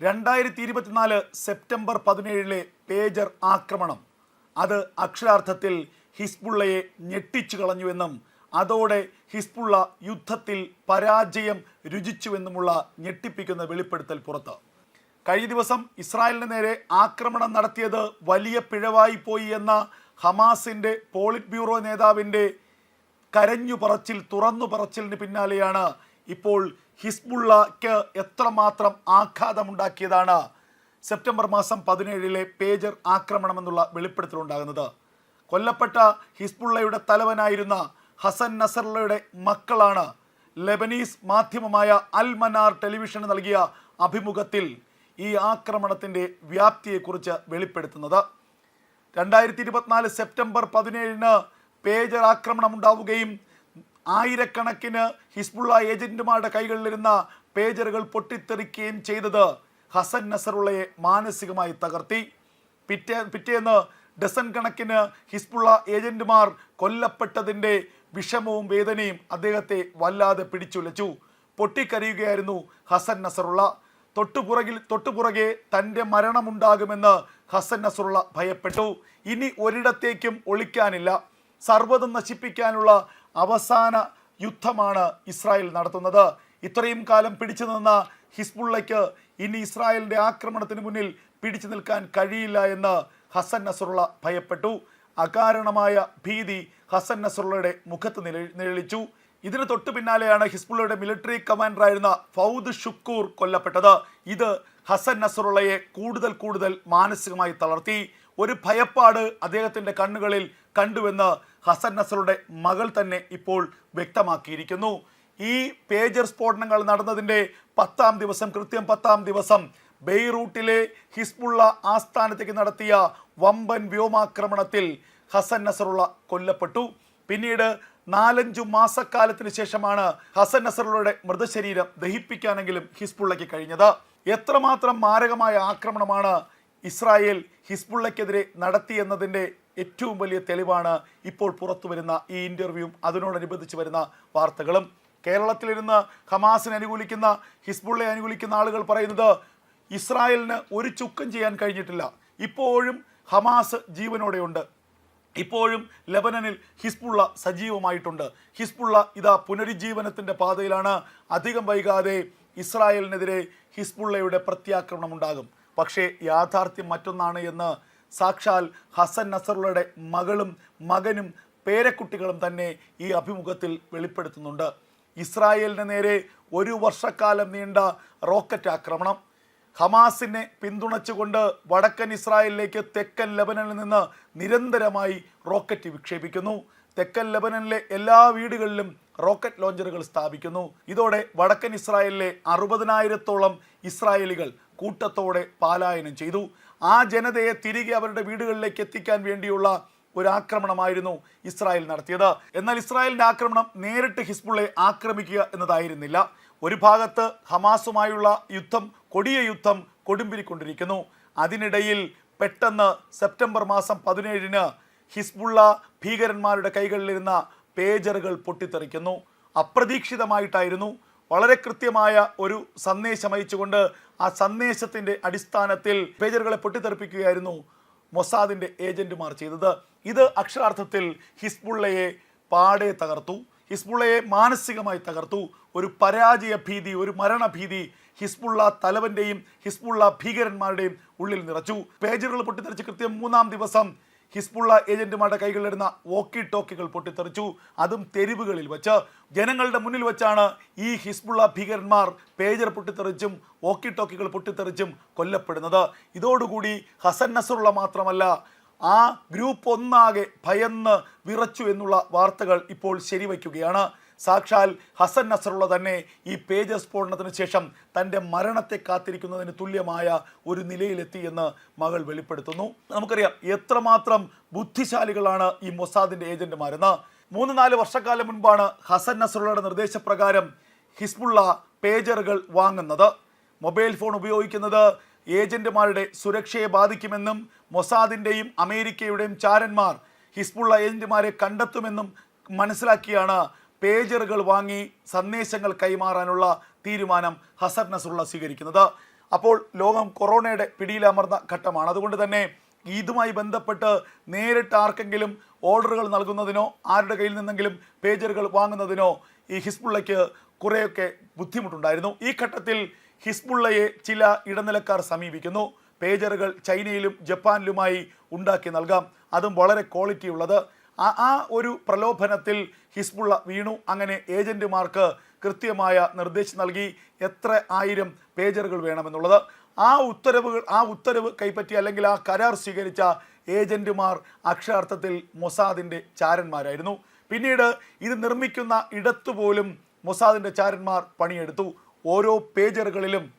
രണ്ടായിരത്തി ഇരുപത്തിനാല് September പതിനേഴിലെ pager ആക്രമണം. അത് അക്ഷരാർത്ഥത്തിൽ ഹിസ്ബുള്ളയെ ഞെട്ടിച്ചു കളഞ്ഞുവെന്നും അതോടെ ഹിസ്ബുള്ള യുദ്ധത്തിൽ പരാജയം രുചിച്ചുവെന്നുമുള്ള ഞെട്ടിപ്പിക്കുന്ന വെളിപ്പെടുത്തൽ പുറത്ത്. കഴിഞ്ഞ ദിവസം ഇസ്രായേലിന് നേരെ ആക്രമണം നടത്തിയത് വലിയ പിഴവായി പോയി എന്ന ഹമാസിന്റെ പോളിറ്റ് ബ്യൂറോ നേതാവിന്റെ കരഞ്ഞു പറച്ചിൽ തുറന്നു പറച്ചിലിന് പിന്നാലെയാണ് ഇപ്പോൾ ഹിസ്ബുള്ളക്ക് എത്രമാത്രം ആഘാതമുണ്ടാക്കിയതാണ് സെപ്റ്റംബർ മാസം പതിനേഴിലെ പേജർ ആക്രമണമെന്നുള്ള വെളിപ്പെടുത്തലുണ്ടാകുന്നത്. കൊല്ലപ്പെട്ട ഹിസ്ബുള്ളയുടെ തലവനായിരുന്ന ഹസൻ നസറുള്ളയുടെ മക്കളാണ് ലെബനീസ് മാധ്യമമായ അൽ മനാർ ടെലിവിഷന് നൽകിയ അഭിമുഖത്തിൽ ഈ ആക്രമണത്തിന്റെ വ്യാപ്തിയെക്കുറിച്ച് വെളിപ്പെടുത്തുന്നത്. രണ്ടായിരത്തി ഇരുപത്തിനാല് സെപ്റ്റംബർ പതിനേഴിന് പേജർ ആക്രമണം ഉണ്ടാവുകയും ആയിരക്കണക്കിന് ഹിസ്ബുള്ള ഏജന്റുമാരുടെ കൈകളിലിരുന്ന പേജറുകൾ പൊട്ടിത്തെറിക്കുകയും ചെയ്തത് ഹസൻ നസറുള്ളയെ മാനസികമായി തകർത്തി. പിറ്റേ പിറ്റേന്ന് ഡസൻ കണക്കിന് ഹിസ്ബുള്ള ഏജന്റുമാർ കൊല്ലപ്പെട്ടതിന്റെ വിഷമവും വേദനയും അദ്ദേഹത്തെ വല്ലാതെ പിടിച്ചുലച്ചു. പൊട്ടിക്കരയുകയായിരുന്നു ഹസൻ നസറുള്ള. തൊട്ടുപുറകിൽ തൊട്ടുപുറകെ തന്റെ മരണമുണ്ടാകുമെന്ന് ഹസൻ നസറുള്ള ഭയപ്പെട്ടു. ഇനി ഒരിടത്തേക്കും ഒളിക്കാനില്ല. സർവതും നശിപ്പിക്കാനുള്ള അവസാന യുദ്ധമാണ് ഇസ്രായേൽ നടത്തുന്നത്. ഇത്രയും കാലം പിടിച്ചു നിന്ന ഹിസ്ബുള്ളയ്ക്ക് ഇനി ഇസ്രായേലിന്റെ ആക്രമണത്തിന് മുന്നിൽ പിടിച്ചു നിൽക്കാൻ കഴിയില്ല എന്ന് ഹസൻ നസറുള്ള ഭയപ്പെട്ടു. അകാരണമായ ഭീതി ഹസൻ നസറുള്ളയുടെ മുഖത്ത് നിഴ- നിഴലിച്ചു. ഇതിന് തൊട്ടു പിന്നാലെയാണ് ഹിസ്ബുള്ളയുടെ മിലിറ്ററി കമാൻഡറായിരുന്ന ഫൗദ് ഷുക്കൂർ കൊല്ലപ്പെട്ടത്. ഇത് ഹസൻ നസറുള്ളയെ കൂടുതൽ കൂടുതൽ മാനസികമായി തളർത്തി. ഒരു ഭയപ്പാട് അദ്ദേഹത്തിന്റെ കണ്ണുകളിൽ കണ്ടുവെന്ന് ഹസൻ നസറുടെ മകൾ തന്നെ ഇപ്പോൾ വ്യക്തമാക്കിയിരിക്കുന്നു. ഈ പേജർ സ്ഫോടനങ്ങൾ നടന്നതിന്റെ പത്താം ദിവസം കൃത്യം പത്താം ദിവസം ബെയ്റൂട്ടിലെ ഹിസ്ബുള്ള ആസ്ഥാനത്തേക്ക് നടത്തിയ വമ്പൻ വ്യോമാക്രമണത്തിൽ ഹസൻ നസറുള്ള കൊല്ലപ്പെട്ടു. പിന്നീട് നാലഞ്ചു മാസക്കാലത്തിന് ശേഷമാണ് ഹസൻ നസറുള്ളയുടെ മൃതശരീരം ദഹിപ്പിക്കാനെങ്കിലും ഹിസ്ബുള്ളയ്ക്ക് കഴിഞ്ഞത്. എത്രമാത്രം മാരകമായ ആക്രമണമാണ് ഇസ്രായേൽ ഹിസ്ബുള്ളയ്ക്കെതിരെ നടത്തിയെന്നതിന്റെ ഏറ്റവും വലിയ തെളിവാണ് ഇപ്പോൾ പുറത്തു വരുന്ന ഈ ഇന്റർവ്യൂവും അതിനോടനുബന്ധിച്ച് വരുന്ന വാർത്തകളും. കേരളത്തിലിരുന്ന് ഹമാസിനെ അനുകൂലിക്കുന്ന ഹിസ്ബുള്ളെ അനുകൂലിക്കുന്ന ആളുകൾ പറയുന്നത് ഇസ്രായേലിന് ഒരു ചുക്കം ചെയ്യാൻ കഴിഞ്ഞിട്ടില്ല. ഇപ്പോഴും ഹമാസ് ജീവനോടെയുണ്ട്. ഇപ്പോഴും ലബനനിൽ ഹിസ്ബുള്ള സജീവമായിട്ടുണ്ട്. ഹിസ്ബുള്ള ഇതാ പുനരുജ്ജീവനത്തിന്റെ പാതയിലാണ്. അധികം വൈകാതെ ഇസ്രായേലിനെതിരെ ഹിസ്ബുള്ളയുടെ പ്രത്യാക്രമണം ഉണ്ടാകും പക്ഷേ യാഥാർത്ഥ്യം മറ്റൊന്നാണ് എന്ന് സാക്ഷാൽ ഹസൻ നസറുള്ളയുടെ മകളും മകനും പേരക്കുട്ടികളും തന്നെ ഈ അഭിമുഖത്തിൽ വെളിപ്പെടുത്തുന്നുണ്ട്. ഇസ്രായേലിന് നേരെ ഒരു വർഷക്കാലം നീണ്ട റോക്കറ്റ് ആക്രമണം. ഹമാസിനെ പിന്തുണച്ചുകൊണ്ട് വടക്കൻ ഇസ്രായേലിലേക്ക് തെക്കൻ ലബനനിൽ നിന്ന് നിരന്തരമായി റോക്കറ്റ് വിക്ഷേപിക്കുന്നു. തെക്കൻ ലബനനിലെ എല്ലാ വീടുകളിലും റോക്കറ്റ് ലോഞ്ചറുകൾ സ്ഥാപിക്കുന്നു. ഇതോടെ വടക്കൻ ഇസ്രായേലിലെ അറുപതിനായിരത്തോളം ഇസ്രായേലികൾ കൂട്ടത്തോടെ പാലായനം ചെയ്തു. ആ ജനതയെ തിരികെ അവരുടെ വീടുകളിലേക്ക് എത്തിക്കാൻ വേണ്ടിയുള്ള ഒരു ആക്രമണമായിരുന്നു ഇസ്രായേൽ നടത്തിയത്. എന്നാൽ ഇസ്രായേലിന്റെ ആക്രമണം നേരിട്ട് ഹിസ്ബുള്ളെ ആക്രമിക്കുക എന്നതായിരുന്നില്ല. ഒരു ഭാഗത്ത് ഹമാസുമായുള്ള യുദ്ധം കൊടിയ യുദ്ധം കൊടുമ്പിരിക്കൊണ്ടിരിക്കുന്നു. അതിനിടയിൽ പെട്ടെന്ന് സെപ്റ്റംബർ മാസം പതിനേഴിന് ഹിസ്ബുള്ള ഭീകരന്മാരുടെ കൈകളിലിരുന്ന പേജറുകൾ പൊട്ടിത്തെറിക്കുന്നു. അപ്രതീക്ഷിതമായിട്ടായിരുന്നു വളരെ കൃത്യമായ ഒരു സന്ദേശം അയച്ചുകൊണ്ട് ആ സന്ദേശത്തിന്റെ അടിസ്ഥാനത്തിൽ പേജറുകളെ പൊട്ടിത്തെറിപ്പിക്കുകയായിരുന്നു മൊസാദിന്റെ ഏജന്റുമാർ ചെയ്തത്. ഇത് അക്ഷരാർത്ഥത്തിൽ ഹിസ്ബുള്ളയെ പാടെ തകർത്തു. ഹിസ്ബുള്ളയെ മാനസികമായി തകർത്തു. ഒരു പരാജയ ഭീതി ഒരു മരണഭീതി ഹിസ്ബുള്ള തലവന്റെയും ഹിസ്ബുള്ള ഭീകരന്മാരുടെയും ഉള്ളിൽ നിറച്ചു. പേജറുകൾ പൊട്ടിത്തെറിച്ച് കൃത്യം മൂന്നാം ദിവസം ഹിസ്ബുള്ള ഏജന്റുമാരുടെ കൈകളിലിടുന്ന വോക്കി ടോക്കികൾ പൊട്ടിത്തെറിച്ചു. അതും തെരുവുകളിൽ വെച്ച്. ജനങ്ങളുടെ മുന്നിൽ വെച്ചാണ് ഈ ഹിസ്ബുള്ള ഭീകരന്മാർ പേജർ പൊട്ടിത്തെറിച്ചും വോക്കി ടോക്കികൾ പൊട്ടിത്തെറിച്ചും കൊല്ലപ്പെടുന്നത്. ഇതോടുകൂടി ഹസൻ നസറുള്ള മാത്രമല്ല ആ ഗ്രൂപ്പ് ഒന്നാകെ ഭയന്ന് വിറച്ചു എന്നുള്ള വാർത്തകൾ ഇപ്പോൾ ശരിവയ്ക്കുകയാണ്. സാക്ഷാൽ ഹസൻ നസറുള്ള തന്നെ ഈ പേജ് സ്ഫോടനത്തിന് ശേഷം തന്റെ മരണത്തെ കാത്തിരിക്കുന്നതിന് തുല്യമായ ഒരു നിലയിലെത്തി എന്ന് മകൾ വെളിപ്പെടുത്തുന്നു. നമുക്കറിയാം എത്രമാത്രം ബുദ്ധിശാലികളാണ് ഈ മൊസാദിന്റെ ഏജന്റുമാരെന്ന് മൂന്ന് നാല് വർഷക്കാലം മുൻപാണ് ഹസൻ നസറുള്ളയുടെ നിർദ്ദേശപ്രകാരം ഹിസ്ബുള്ള പേജറുകൾ വാങ്ങുന്നത്. മൊബൈൽ ഫോൺ ഉപയോഗിക്കുന്നത് ഏജന്റുമാരുടെ സുരക്ഷയെ ബാധിക്കുമെന്നും മൊസാദിന്റെയും അമേരിക്കയുടെയും ചാരന്മാർ ഹിസ്ബുള്ള ഏജന്റുമാരെ കണ്ടെത്തുമെന്നും മനസ്സിലാക്കിയാണ് പേജറുകൾ വാങ്ങി സന്ദേശങ്ങൾ കൈമാറാനുള്ള തീരുമാനം ഹസൻ നസുള്ള സ്വീകരിക്കുന്നത്. അപ്പോൾ ലോകം കൊറോണയുടെ പിടിയിലമർന്ന ഘട്ടമാണ്. അതുകൊണ്ട് തന്നെ ഇതുമായി ബന്ധപ്പെട്ട് നേരിട്ട് ആർക്കെങ്കിലും ഓർഡറുകൾ നൽകുന്നതിനോ ആരുടെ കയ്യിൽ നിന്നെങ്കിലും പേജറുകൾ വാങ്ങുന്നതിനോ ഈ ഹിസ്ബുള്ളയ്ക്ക് കുറേയൊക്കെ ബുദ്ധിമുട്ടുണ്ടായിരുന്നു. ഈ ഘട്ടത്തിൽ ഹിസ്ബുള്ളയെ ചില ഇടനിലക്കാർ സമീപിക്കുന്നു. പേജറുകൾ ചൈനയിലും ജപ്പാനിലുമായി ഉണ്ടാക്കി നൽകാം. അതും വളരെ ക്വാളിറ്റി ഉള്ളത് ആ ആ ഒരു പ്രലോഭനത്തിൽ ഹിസ്ബുള്ള വീണു. അങ്ങനെ ഏജന്റുമാർക്ക് കൃത്യമായ നിർദ്ദേശം നൽകി എത്ര ആയിരം പേജറുകൾ വേണമെന്നുള്ളത്. ആ ഉത്തരവുകൾ ആ ഉത്തരവ് കൈപ്പറ്റി അല്ലെങ്കിൽ ആ കരാർ സ്വീകരിച്ച ഏജന്റുമാർ അക്ഷരാർത്ഥത്തിൽ മൊസാദിന്റെ ചാരന്മാരായിരുന്നു. പിന്നീട് ഇത് നിർമ്മിക്കുന്ന ഇടത്തുപോലും മൊസാദിന്റെ ചാരന്മാർ പണിയെടുത്തു. ഓരോ പേജറുകളിലും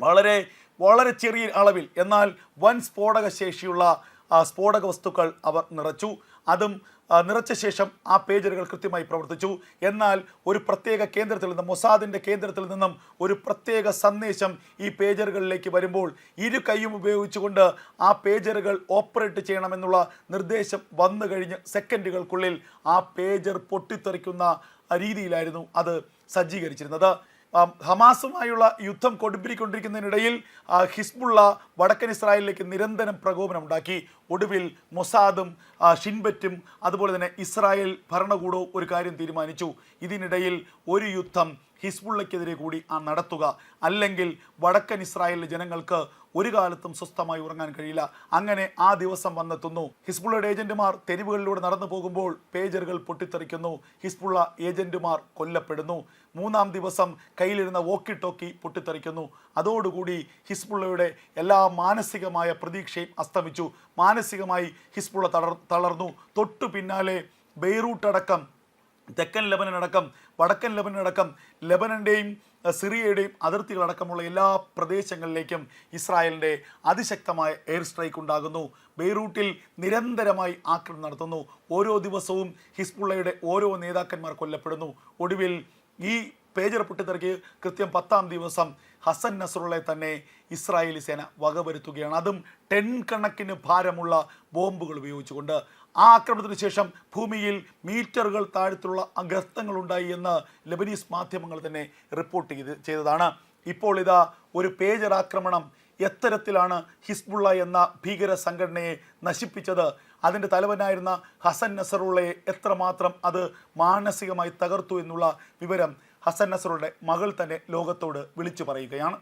വളരെ വളരെ ചെറിയ അളവിൽ എന്നാൽ വൻ സ്ഫോടക ശേഷിയുള്ള സ്ഫോടക വസ്തുക്കൾ അവർ നിറച്ചു. അതും നിറച്ച ശേഷം ആ പേജറുകൾ കൃത്യമായി പ്രവർത്തിച്ചു. എന്നാൽ ഒരു പ്രത്യേക കേന്ദ്രത്തിൽ നിന്നും മൊസാദിന്റെ കേന്ദ്രത്തിൽ നിന്നും ഒരു പ്രത്യേക സന്ദേശം ഈ പേജറുകളിലേക്ക് വരുമ്പോൾ ഇരു കൈയും ഉപയോഗിച്ചുകൊണ്ട് ആ പേജറുകൾ ഓപ്പറേറ്റ് ചെയ്യണമെന്നുള്ള നിർദ്ദേശം വന്നു കഴിഞ്ഞ് സെക്കൻഡുകൾക്കുള്ളിൽ ആ പേജർ പൊട്ടിത്തെറിക്കുന്ന രീതിയിലായിരുന്നു അത് സജ്ജീകരിച്ചിരുന്നത്. ഹമാസുമായുള്ള യുദ്ധം കൊടുമ്പിരിക്കൊണ്ടിരിക്കുന്നതിനിടയിൽ ഹിസ്ബുള്ള വടക്കൻ ഇസ്രായേലിലേക്ക് നിരന്തരം പ്രകോപനം ഉണ്ടാക്കി. ഒടുവിൽ മൊസാദും ഷിൻബറ്റും അതുപോലെ തന്നെ ഇസ്രായേൽ ഭരണകൂടവും ഒരു കാര്യം തീരുമാനിച്ചു. ഇതിനിടയിൽ ഒരു യുദ്ധം ഹിസ്ബുള്ളയ്ക്കെതിരെ കൂടി ആ നടത്തുക. അല്ലെങ്കിൽ വടക്കൻ ഇസ്രായേലിലെ ജനങ്ങൾക്ക് ഒരു കാലത്തും സ്വസ്ഥമായി ഉറങ്ങാൻ കഴിയില്ല. അങ്ങനെ ആ ദിവസം വന്നെത്തുന്നു. ഹിസ്ബുള്ളയുടെ ഏജന്റുമാർ തെരുവുകളിലൂടെ നടന്നു പോകുമ്പോൾ പേജറുകൾ പൊട്ടിത്തെറിക്കുന്നു. ഹിസ്ബുള്ള ഏജന്റുമാർ കൊല്ലപ്പെടുന്നു. മൂന്നാം ദിവസം കയ്യിലിരുന്ന വോക്കി ടോക്കി പൊട്ടിത്തെറിക്കുന്നു. അതോടുകൂടി ഹിസ്ബുള്ളയുടെ എല്ലാ മാനസികമായ പ്രതീക്ഷയും അസ്തമിച്ചു. മാനസികമായി ഹിസ്ബുള്ള തളർ തളർന്നു. തൊട്ടു പിന്നാലെ ബെയ്റൂട്ട് അടക്കം തെക്കൻ ലെബനൻ അടക്കം വടക്കൻ ലെബനൻ അടക്കം ലെബനന്റെയും സിറിയയുടെയും അതിർത്തികളടക്കമുള്ള എല്ലാ പ്രദേശങ്ങളിലേക്കും ഇസ്രായേലിന്റെ അതിശക്തമായ എയർ സ്ട്രൈക്ക് ഉണ്ടാകുന്നു. ബെയ്റൂട്ടിൽ നിരന്തരമായി ആക്രമണം നടത്തുന്നു. ഓരോ ദിവസവും ഹിസ്ബുള്ളയുടെ ഓരോ നേതാക്കന്മാർ കൊല്ലപ്പെടുന്നു. ഒടുവിൽ ഈ പേജർ പൊട്ടിത്തെറിക്ക് കൃത്യം പത്താം ദിവസം ഹസൻ നസറുള്ളെ തന്നെ ഇസ്രായേലി സേന വകവരുത്തുകയാണ്. അതും ടെൻ കണക്കിന് ഭാരമുള്ള ബോംബുകൾ ഉപയോഗിച്ചുകൊണ്ട്. ആ ആക്രമണത്തിന് ശേഷം ഭൂമിയിൽ മീറ്ററുകൾ താഴത്തുള്ള ഉണ്ടായി എന്ന് ലബനീസ് മാധ്യമങ്ങൾ തന്നെ റിപ്പോർട്ട് ചെയ്ത് ചെയ്തതാണ്. ഇപ്പോൾ ഇതാ ഒരു പേജർ ആക്രമണം എത്തരത്തിലാണ് ഹിസ്ബുള്ള എന്ന ഭീകര സംഘടനയെ നശിപ്പിച്ചത്. അതിന്റെ തലവനായിരുന്ന ഹസൻ നസറുള്ളയെ എത്രമാത്രം അത് മാനസികമായി തകർത്തു എന്നുള്ള വിവരം ഹസൻ നസറുടെ മകൾ തന്നെ ലോകത്തോട് വിളിച്ചു പറയുകയാണ്